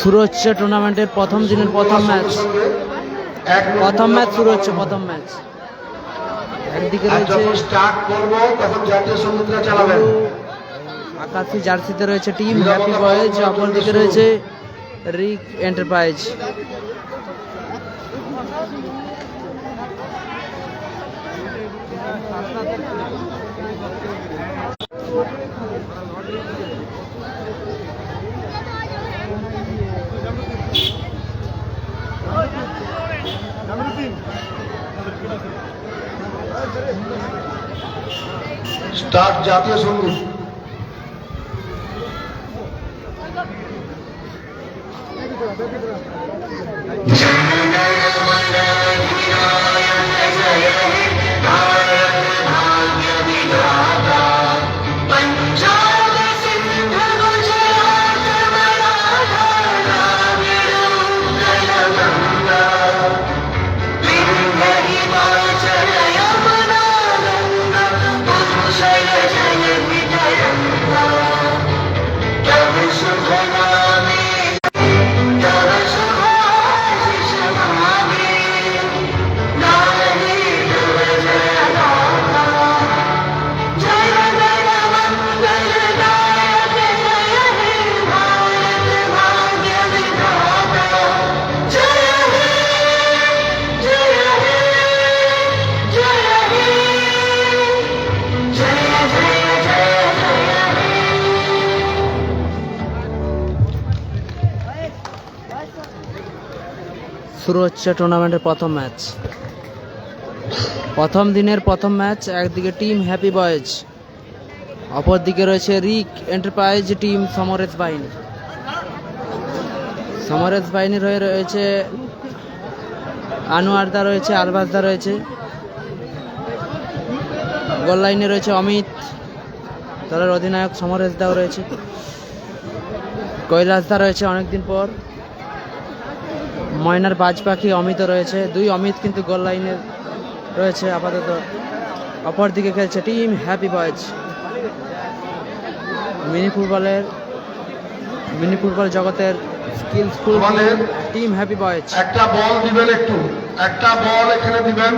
শুরু হচ্ছে টুর্নামেন্টের প্রথম দিনের প্রথম ম্যাচ প্রথম ম্যাচ শুরু হচ্ছে প্রথম ম্যাচ একদিকে রয়েছে স্টার্ট করব তখন জাতীয় চালাবেন। আকাশি জার্সিতে রয়েছে টিম হ্যাপি বয়েজ অপরদিকে রয়েছে রিক এন্টারপ্রাইজ स्टार्ट जातीय संघ Yeah. শুরু হচ্ছে টুর্নামেন্টের প্রথম ম্যাচ প্রথম দিনের প্রথম ম্যাচ একদিকে টিম হ্যাপি বয়েজ অপরদিকে রয়েছে রিক এন্টারপ্রাইজ টিম সমরেশ বাহিনী সমরেশ বাহিনীর হয়ে রয়েছে আনোয়ারদা রয়েছে আলবাসদা রয়েছে। গোল লাইনে রয়েছে অমিত, দলের অধিনায়ক সমরেশ দাও রয়েছে। কৈলাসদা রয়েছে অনেকদিন পর। ময়নার বাজ পাখি অমিত রয়েছে। দুই অমিত কিন্তু গোল লাইনে রয়েছে আপাতত। অপর দিকে খেলছে টিম হ্যাপি বয়েজ মিনি ফুটবলের মিনি ফুটবল জগতের স্কিলসফুল আমাদের- টিম হ্যাপি বয়েজ একটা বল দিবেন একটু। একটা বল এখানে দিবেন।